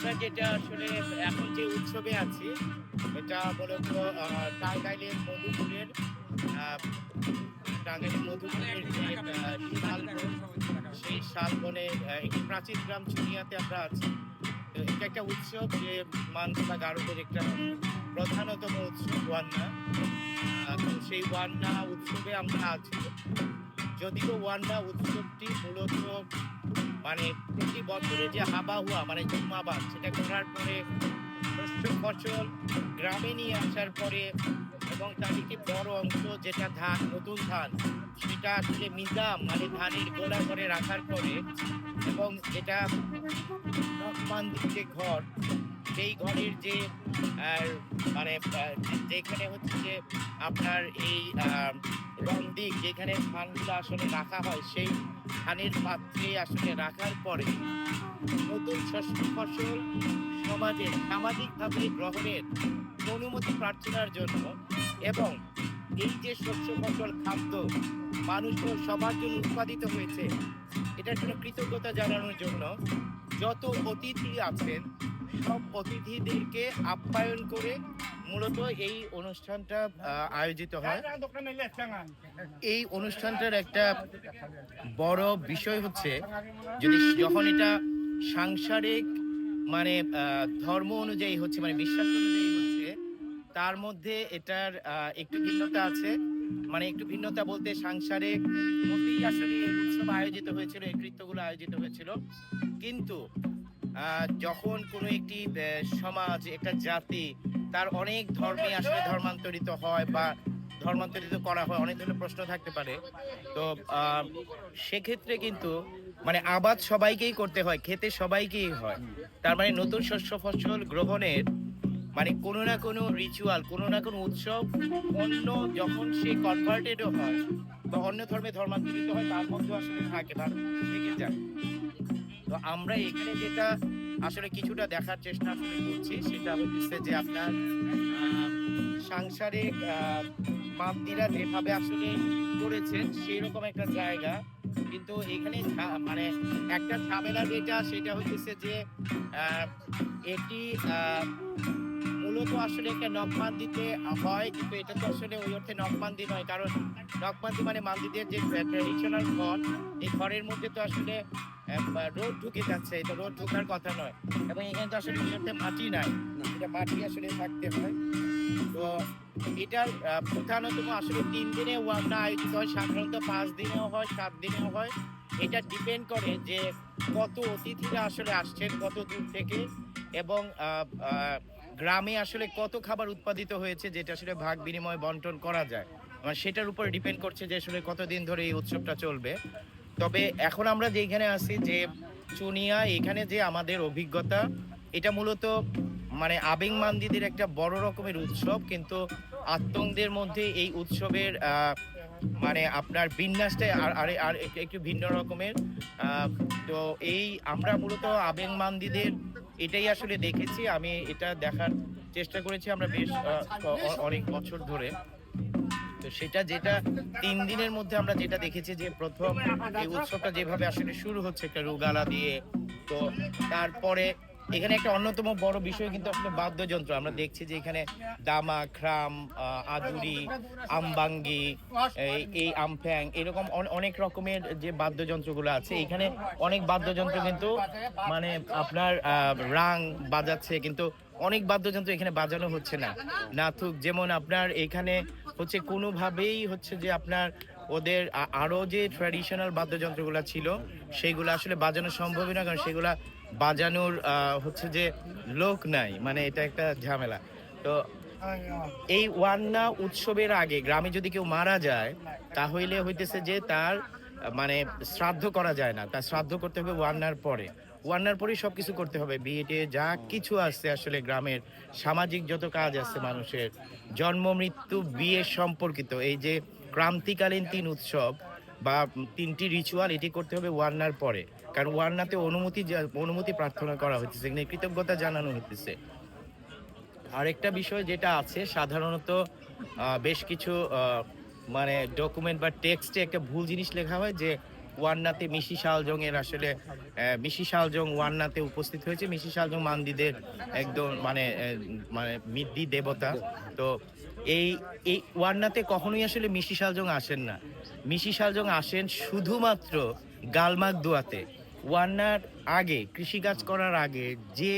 আমরা যেটা আসলে এখন যে উৎসবে আছি, এটা মূলত টাঙ্গাইলের মধুপুরের টাঙ্গাইলের মধুপুরের যে সেই শালবনে একটি প্রাচীন গ্রাম চুনিয়াতে আমরা আছি। এটা একটা উৎসব যে মানসা গারদের একটা প্রধানতম উৎসব, ওয়ান্না। সেই ওয়ান্না উৎসবে আমরা আছি। যদিও ওয়ান্না উৎসবটি মূলত মানে প্রতি বছরে যে হাবা হুয়া মানে জুম্মাবাদ, সেটা করার পরে শস্য ফসল গ্রামে নিয়ে আসার পরে এবং তার একটি বড় অংশ যেটা ধান, নতুন ধান, সেটা আসলে মিজাম মানে ধানের গোলা করে রাখার পরে এবং যেটা নকমান্দির দিচ্ছে ঘর সেই ঘরের যে মানে যেখানে হচ্ছে যে আপনার এই রন্দিক যেখানে ধানগুলো আসলে রাখা হয়, সেই ধানের পাত্রে আসলে রাখার পরে নতুন শস্য ফসল সমাজে সামাজিকভাবে গ্রহণের অনুমতি প্রার্থনার জন্য এবং এই যে শস্য ফসল খাদ্য মানুষ ও সবার জন্য উৎপাদিত হয়েছে এটার জন্য কৃতজ্ঞতা জানানোর জন্য যত অতিথি আছেন সব অতিথিদেরকে আপ্যায়ন করে মূলত এই অনুষ্ঠানটা আয়োজিত হয়। এই অনুষ্ঠানটার একটা বড় বিষয় হচ্ছে, যদি যখন এটা সাংসারিক মানে ধর্ম অনুযায়ী হচ্ছে মানে বিশ্বাস অনুযায়ী হচ্ছে, তার মধ্যে এটার একটু ভিন্নতা আছে। মানে একটু ভিন্নতা বলতে সাংসারিক মতেই আসলে এই উৎসব আয়োজিত হয়েছিল, এই কৃত্যগুলো আয়োজিত হয়েছিল। কিন্তু যখন কোনো একটি সমাজ, একটা জাতি, তার অনেক ধর্মে আসলে ধর্মান্তরিত হয় বা ধর্মান্তরিত করা হয়, অনেক ধরনের প্রশ্ন থাকতে পারে। তো সেক্ষেত্রে কিন্তু মানে আবাদ সবাইকেই করতে হয়, খেতে সবাইকেই হয়। তার মানে নতুন শস্য ফসল গ্রহণের মানে কোনো না কোনো রিচুয়াল কোনো না কোনো উৎসব, অন্য যখন সে কনভার্টেডও হয় বা অন্য ধর্মে ধর্মান্তরিত হয়, তার মধ্যে আসলে থাকে বা থেকে যায়। তো আমরা এখানে যেটা আসলে কিছুটা দেখার চেষ্টা আসলে করছি সেটা হচ্ছে যে আপনার সাংসারিক আহ, মান্দিরা যেভাবে আসলে করেছেন সেই রকম একটা জায়গা। কিন্তু এখানে মানে একটা ঝামেলা যেটা সেটা হচ্ছে যে এটি মূলত আসলে একটা নকমান্দিতে হয় কিন্তু এটা তো আসলে ওই অর্থে নকমান্দি নয় কারণ নকমান্দি মানে মান্দিদের যে ট্রেডিশনাল ঘর এই ঘরের মধ্যে তো আসলে রোড ঢুকে যাচ্ছে এটা রোড ঢোকার কথা নয়। এবং এখানে তো আসলে মাটি নাই। এটা মাটি আসলে থাকতে হয়। তো এটার প্রধানতম আসলে তিন দিনে ওয়ান্না আয়োজিত হয় সাধারণত পাঁচ দিনেও হয় সাত দিনেও হয়। এটা ডিপেন্ড করে যে কত অতিথিরা আসলে আসছেন কত দূর থেকে এবং গ্রামে আসলে কত খাবার উৎপাদিত হয়েছে যেটা আসলে ভাগ বিনিময় বন্টন করা যায়। সেটার উপর ডিপেন্ড করছে যে আসলে কতদিন ধরে এই উৎসবটা চলবে। তবে এখন আমরা যেখানে আছি, যে চুনিয়া, এখানে যে আমাদের অভিজ্ঞতা, এটা মূলত মানে আবেগ মান্দিদের একটা বড় রকমের উৎসব, কিন্তু আত্মংদের মধ্যে এই উৎসবের মানে আপনার বিন্যাসটাই আর আর আর একটু- ভিন্ন রকমের। তো এই আমরা মূলত আবেগ মান্দিদের এটাই আসলে দেখেছি। আমি এটা দেখার চেষ্টা করেছি আমরা বেশ অনেক বছর ধরে। তো সেটা যেটা তিন দিনের মধ্যে আমরা যেটা দেখেছি যে প্রথম এই উৎসবটা যেভাবে আসলে শুরু হচ্ছে একটা রুগালা দিয়ে, তো তারপরে এখানে একটা অন্যতম বড় বিষয় কিন্তু আসলে বাদ্যযন্ত্র। আমরা দেখছি যে এখানে দামা খ্রাম আদুরি, আমবাঙ্গি, এই- আমফ্যাং, এরকম অনেক রকমের যে বাদ্যযন্ত্রগুলো আছে। এখানে অনেক বাদ্যযন্ত্র কিন্তু মানে আপনার রাং বাজাচ্ছে, কিন্তু অনেক বাদ্যযন্ত্র এখানে বাজানো হচ্ছে না। নাথুক, যেমন আপনার এখানে হচ্ছে কোনোভাবেই হচ্ছে যে আপনার ওদের আরও যে ট্র্যাডিশনাল বাদ্যযন্ত্রগুলো ছিল, সেগুলো আসলে বাজানো সম্ভবই না, কারণ সেগুলা বাজানোর হচ্ছে যে লোক নাই। মানে এটা একটা ঝামেলা। তো এই ওয়ান্না উৎসবের আগে গ্রামে যদি কেউ মারা যায়, তাহলে হইতেছে যে তার মানে শ্রাদ্ধ করা যায় না। তার শ্রাদ্ধ করতে হবে ওয়ান্নার পরে। ওয়ান্নার পরেই সব কিছু করতে হবে। বিয়েটে যা কিছু আছে আসলে গ্রামের সামাজিক যত কাজ আছে মানুষের, জন্ম, মৃত্যু, বিয়ে সম্পর্কিত, এই যে ক্রান্তিকালীন তিন উৎসব বা তিনটি রিচুয়াল এটি করতে হবে ওয়ান্নার পরে। কারণ ওয়ান্নাতে অনুমতি অনুমতি প্রার্থনা করা হচ্ছে এখানে কৃতজ্ঞতা জানানো হইতেছে। আরেকটা বিষয় যেটা আছে, সাধারণত বেশ কিছু মানে ডকুমেন্ট বা টেক্সটে একটা ভুল জিনিস লেখা হয় যে ওয়ান্নাতে মিশি শালজং এর আসলে মিশি শালজং ওয়ান্নাতে উপস্থিত হয়েছে। মিশি শালজং মান্দিদের একদম মানে মানে মিদ্দি দেবতা। তো এই এই ওয়ান্নাতে কখনোই আসলে মিশি শালজং আসেন না। মিশি শালজং আসেন শুধুমাত্র গালমাক দোয়াতে। ওয়ান্নার আগে, কৃষিকাজ করার আগে যে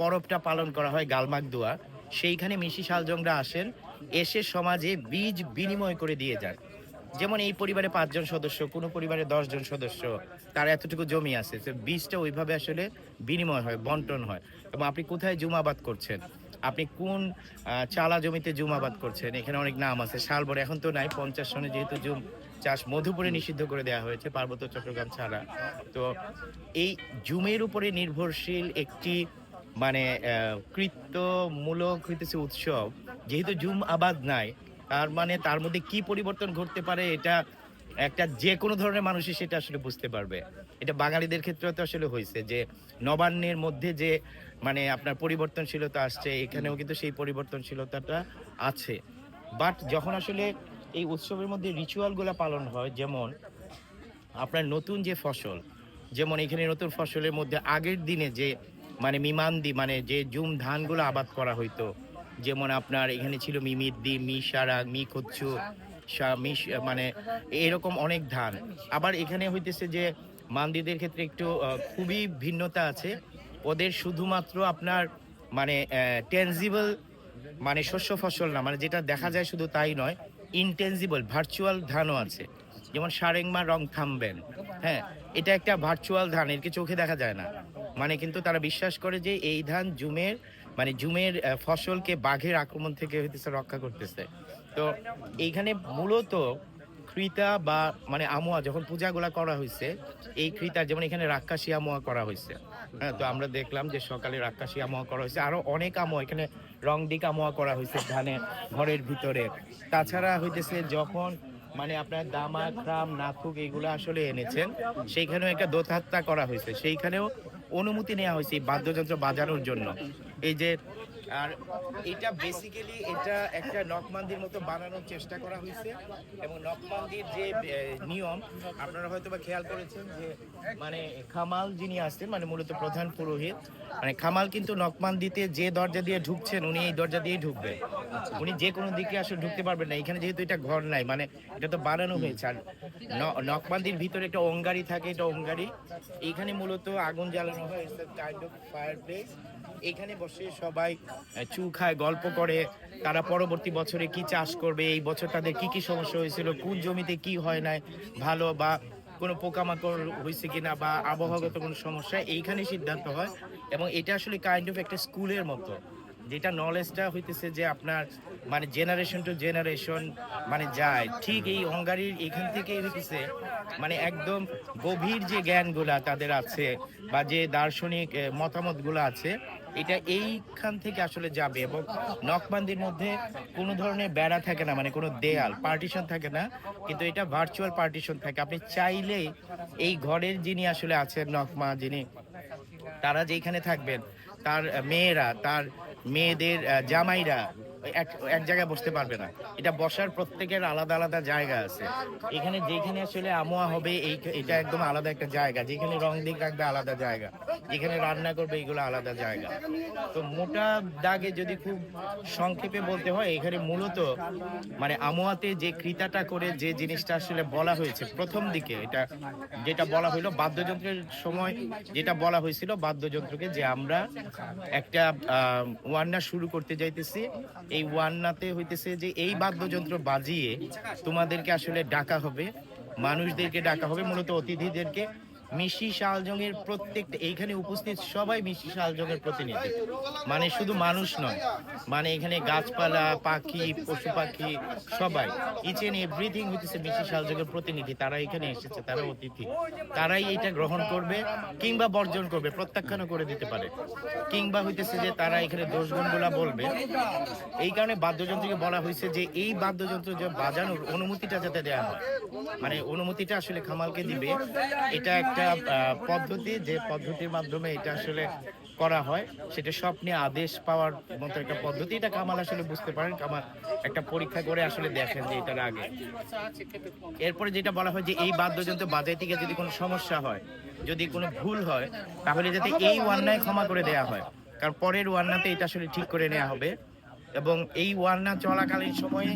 পরবটা পালন করা হয় গালমাক দোয়া, সেইখানে মিশি শালজংরা আসেন, এসে সমাজে বীজ বিনিময় করে দিয়ে যান। যেমন এই পরিবারে পাঁচজন সদস্য, কোনো পরিবারে দশজন সদস্য, তার এতটুকু জমি আছে। তো বীজটা ওইভাবে আসলে বিনিময় হয়, বন্টন হয়। এবং আপনি কোথায় জুমাবাদ করছেন? আপনি কোন চালা জমিতে জুমাবাদ করছেন? এখানে অনেক নাম আছে। শালবর এখন তো নাই, পঞ্চাশ সনে যেহেতু জুম, চাষ মধুপুরে নিষিদ্ধ করে দেওয়া হয়েছে, পার্বত্য চট্টগ্রাম ছাড়া। তো এই জুমের উপরে নির্ভরশীল একটি মানে কৃত্যমূলক হইতেছে উৎসব। যেহেতু জুম আবাদ নাই তার মানে তার মধ্যে কি পরিবর্তন ঘটতে পারে এটা একটা যে কোনো ধরনের মানুষই সেটা আসলে বুঝতে পারবে। এটা বাঙালিদের ক্ষেত্রে তো আসলে হয়েছে যে নবান্নের মধ্যে যে মানে আপনার পরিবর্তনশীলতা আসছে, এখানেও কিন্তু সেই পরিবর্তনশীলতাটা আছে। বাট যখন আসলে এই উৎসবের মধ্যে রিচুয়ালগুলো পালন হয়, যেমন আপনার নতুন যে ফসল, যেমন এখানে নতুন ফসলের মধ্যে আগের দিনে যে মানে মিমান্দি মানে যে জুম ধানগুলো আবাদ করা হইতো যেমন আপনার এখানে ছিল মিমিদ্দি মি সারা, মি কচ্ছু মানে এরকম অনেক ধান। আবার এখানে হইতেছে যে মান্দিদের ক্ষেত্রে একটু খুবই ভিন্নতা আছে। ওদের শুধুমাত্র আপনার মানে টেনজিবল মানে শস্য ফসল না মানে যেটা দেখা যায় শুধু তাই নয় ইনটেনজিবল ভার্চুয়াল ধানও আছে। যেমন সারেংমা রং থামবেন হ্যাঁ এটা একটা ভার্চুয়াল ধান এরকে চোখে দেখা যায় না। মানে কিন্তু তারা বিশ্বাস করে যে এই ধান জুমের মানে জুমের ফসলকে বাঘের আক্রমণ থেকে হইতেছে রক্ষা করতেছে। তো এইখানে মূলত ক্রিতা বা মানে আমোয়া যখন পূজাগুলা করা হয়েছে এই ক্রিতা যেমন এখানে রাক্ষসী আমোয়া করা হয়েছে হ্যাঁ তো আমরা দেখলাম যে সকালে রাক্ষসী আমোয়া করা হয়েছে আরও অনেক আমোয়া, এখানে রং দিক আমোয়া করা হয়েছে ধানে, ঘরের ভিতরে। তাছাড়া হইতেছে যখন মানে আপনার দামা ক্রাম নাথুক এগুলো আসলে এনেছেন, সেইখানেও একটা দোতাত্তা করা হয়েছে সেইখানেও অনুমতি নেওয়া হয়েছে বাদ্যযন্ত্র বাজানোর জন্য। এই যে আর এটা বেসিক্যালি এটা একটা নকমান্দির মতো বানানোর চেষ্টা করা হয়েছে এবং নকমান্দির যে নিয়ম, আপনারা হয়তো বা খেয়াল করেছেন যে মানে খামাল যিনি আসছেন মানে মূলত প্রধান পুরোহিত মানে খামাল কিন্তু নকমান্দিতে যে দরজা দিয়ে ঢুকছেন, উনি এই দরজা দিয়েই ঢুকবেন। উনি যে কোনো দিকে আসলে ঢুকতে পারবেন না। এখানে যেহেতু এটা ঘর নাই মানে এটা তো বানানো হয়েছে। আর নকমান্দির ভিতরে একটা অঙ্গারি থাকে, এটা অঙ্গারি। এইখানে মূলত আগুন জ্বালানো হয় ফায়ার প্লেস এখানে বসে সবাই চু খায়, গল্প করে, তারা পরবর্তী বছরে কি চাষ করবে, এই বছর তাদের কি কি সমস্যা হয়েছিল, কোন জমিতে কি হয় নাই, ভালো বা কোনো পোকামাকড় হয়েছে কিনা বা আবহাওয়াগত কোনো সমস্যা, এইখানে সিদ্ধান্ত হয়। এবং এটা আসলে কাইন্ড অফ একটা স্কুলের মতো, যেটা নলেজটা হইতেছে যে আপনার মানে জেনারেশন টু জেনারেশন মানে যায়। ঠিক এই অঙ্গারির এখান থেকেই হইতেছে মানে একদম গভীর যে জ্ঞানগুলা তাদের আছে, বা যে দার্শনিক মতামতগুলো আছে এটা এইখান থেকে আসলে যাবে এবং নকবান্দির মধ্যে কোনো ধরনের বেড়া থাকে না মানে কোনো দেয়াল পার্টিশন থাকে না, কিন্তু এটা ভার্চুয়াল পার্টিশন থাকে। আপনি চাইলেই এই ঘরের যিনি আসলে আছেন নকমা যিনি, তারা যেখানে থাকবেন, তার মেয়েরা, তার মেয়েদের জামাইরা এক এক জায়গায় বসতে পারবে না। এটা বসার প্রত্যেকের আলাদা আলাদা জায়গা আছে। এখানে যেখানে আসলে আমোয়া হবে, এই, এটা একদম আলাদা একটা জায়গা। যেখানে রং দিক রাখবে, আলাদা জায়গা। যেখানে রান্না করবে এইগুলো আলাদা জায়গা। তো মোটা দাগে যদি খুব সংক্ষেপে বলতে হয়, এখানে মূলত মানে আমোয়াতে যে কৃতাটা করে যে জিনিসটা আসলে বলা হয়েছে, প্রথম দিকে এটা যেটা বলা হইল, বাদ্যযন্ত্রের সময় যেটা বলা হয়েছিল, বাদ্যযন্ত্রকে যে আমরা একটা ওয়ান্না শুরু করতে যাইতেছি। এই ওয়ান্নাতে হইতেছে যে এই বাদ্যযন্ত্র বাজিয়ে তোমাদেরকে আসলে ডাকা হবে, মানুষদেরকে ডাকা হবে, মূলত অতিথিদেরকে। মিশি শালজংয়ের প্রত্যেকটা, এইখানে উপস্থিত সবাই মিশি শালজংয়ের প্রতিনিধি। মানে শুধু মানুষ নয় মানে এখানে গাছপালা, পাখি, পশু পাখি, সবাই। ইচ এন্ড এভরিথিং হইতেছে মিশি শালজংয়ের প্রতিনিধি, তারা এখানে এসেছে, তারা অতিথি। তারাই এটা গ্রহণ করবে কিংবা বর্জন করবে প্রত্যাখ্যানও করে দিতে পারে। কিংবা হইতেছে যে তারা এখানে দোষগুণগুলা বলবে। এই কারণে বাদ্যযন্ত্রকে বলা হয়েছে যে এই বাদ্যযন্ত্র যে বাজানোর অনুমতিটা যাতে দেওয়া হয়। মানে অনুমতিটা আসলে খামালকে দিবে। এটা একটা একটা পদ্ধতি, যে পদ্ধতির মাধ্যমে এটা আসলে করা হয়, সেটা স্বপ্নে আদেশ পাওয়ার মতো একটা পদ্ধতি, এটা কামাল আসলে বুঝতে পারেন, কামাল একটা পরীক্ষা করে আসলে দেখেন যে এটার আগে। এরপরে যেটা বলা হয় যে এই বাদ্যযন্ত্র বাজাই থেকে যদি কোনো সমস্যা হয়, যদি কোনো ভুল হয়, তাহলে যাতে এই ওয়ান্নায় ক্ষমা করে দেয়া হয়। কারণ পরের ওয়ান্নাতে এটা আসলে ঠিক করে নেওয়া হবে। এবং এই ওয়ান্না চলাকালীন সময়ে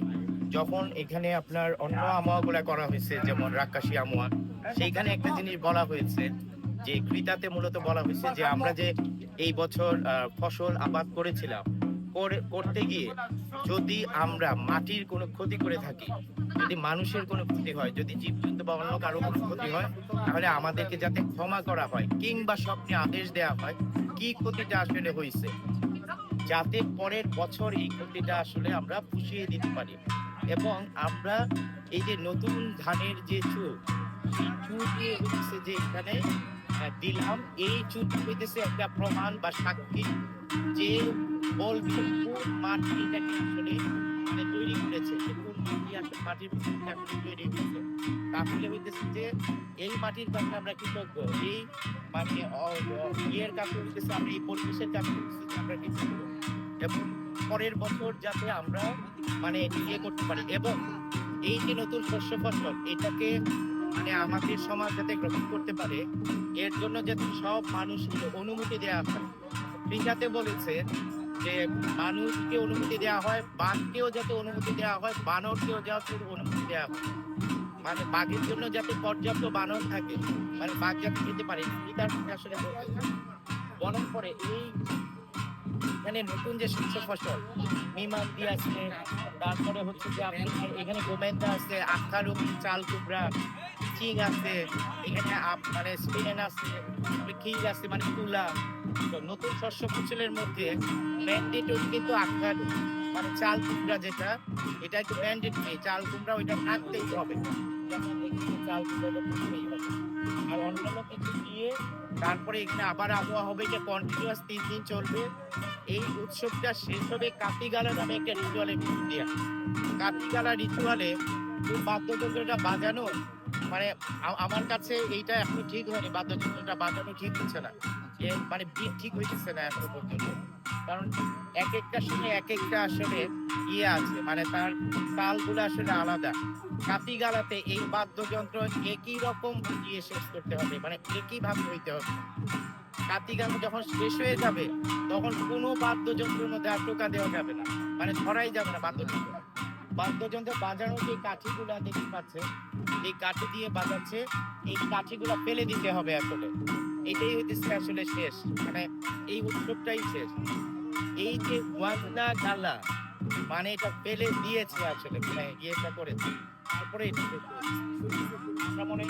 যখন এখানে আপনার অন্য আমোয়াগুলা করা হয়েছে, যেমন রাক্কাশি আমোয়া সেইখানে একটা জিনিস বলা হয়েছে, যে কৃতাতে মূলত বলা হয়েছে যে আমরা যে এই বছর ফসল আবাদ করেছিলাম করতে গিয়ে যদি আমরা মাটির কোনো ক্ষতি করে থাকি, যদি মানুষের কোনো ক্ষতি হয়, যদি জীবজন্তু বা অন্য কারও কোনো ক্ষতি হয়, তাহলে আমাদেরকে যাতে ক্ষমা করা হয় কিংবা স্বপ্নে আদেশ দেওয়া হয় কি ক্ষতিটা আসলে হয়েছে যাতে পরের বছর এই ক্ষতিটা আসলে আমরা পুষিয়ে দিতে পারি। এবং আমরা এই যে নতুন ধানের যে চুল যে এখানে দিলাম। এই চুল হইতেছে একটা প্রমাণ বা সাক্ষী যে মানে তৈরি করেছে কোন মাটি মাটির তৈরি করেছে। হইতেছে যে এই মাটির আমরা এই মানে কাছে কাছে আমরা পরের বছর যাতে আমরা মানে ইয়ে করতে পারি। এবং এই যে নতুন শস্য ফসল, এটাকে মানে আমাদের সমাজ যাতে গ্রহণ করতে পারে, এর জন্য যাতে সব মানুষকে অনুমতি দেওয়া হয়। কৃষাতে বলেছে যে মানুষকে অনুমতি দেওয়া হয়, বাঘকেও যাতে অনুমতি দেওয়া হয়, বানরকেও যাতে অনুমতি দেওয়া হয়। মানে বাঘের জন্য যাতে পর্যাপ্ত বানর থাকে মানে বাঘ যাতে খেতে পারে এটার আসলে বলার পরে এই এখানে নতুন যে শস্য ফসল মিমান্তি আছে তারপরে হচ্ছে যে আপনার এখানে গোমেন্দা আছে আখারু চাল কুমড়া চিং আছে, এখানে মানে স্পেন আছে খিল আছে মানে তুলা। নতুন শস্য ফসলের মধ্যে ম্যান্ডেটরি কিন্তু আখারু মানে চাল কুমড়া যেটা, এটা একটু ম্যান্ডেটরি চাল কুমড়া ওইটা থাকতেই হবে। চাল হবে। আর অন্যান্য কিছু দিয়ে তারপরে এখানে আবার আবহাওয়া হবে যে কন্টিনিউয়াস তিন দিন চলবে। এই উৎসবটা শেষ হবে কাতিগালা নামে একটা রিচুয়ালের মধ্যে দিয়ে কাতিগালা রিচুয়ালে বাদ্যযন্ত্রটা বাজানো মানে আমার কাছে এইটা এখন ঠিক হয়নি, বাদ্যযন্ত্রটা বাজানো ঠিক হচ্ছে না। এ মানে বিট ঠিক হইতেছে না এখনও পর্যন্ত। কারণ এক একটা সময় এক একটা আসলে ইয়ে আছে মানে তার তালগুলো আসলে আলাদা। কাতি গালাতে এই বাদ্যযন্ত্র একই রকম বুঝিয়ে শেষ করতে হবে মানে একই ভাবে হইতে হবে। কাতি গান যখন শেষ হয়ে যাবে, তখন কোনো বাদ্যযন্ত্রের মধ্যে আর টোকা দেওয়া যাবে না মানে ধরাই যাবে না বাদ্যযন্ত্র। বাদ্যযন্ত্র বাজানোর যে কাঠিগুলা দেখতে পাচ্ছে এই কাঠি দিয়ে বাজাচ্ছে, এই কাঠিগুলা ফেলে দিতে হবে আসলে। এটাই হইতেছে আসলে শেষ মানে এই উৎসবটাই শেষ। এই যে ওয়াজনা গালা মানে এটা ফেলে দিয়েছে আসলে মানে ইয়েটা করেছে। তারপরে এটা মনে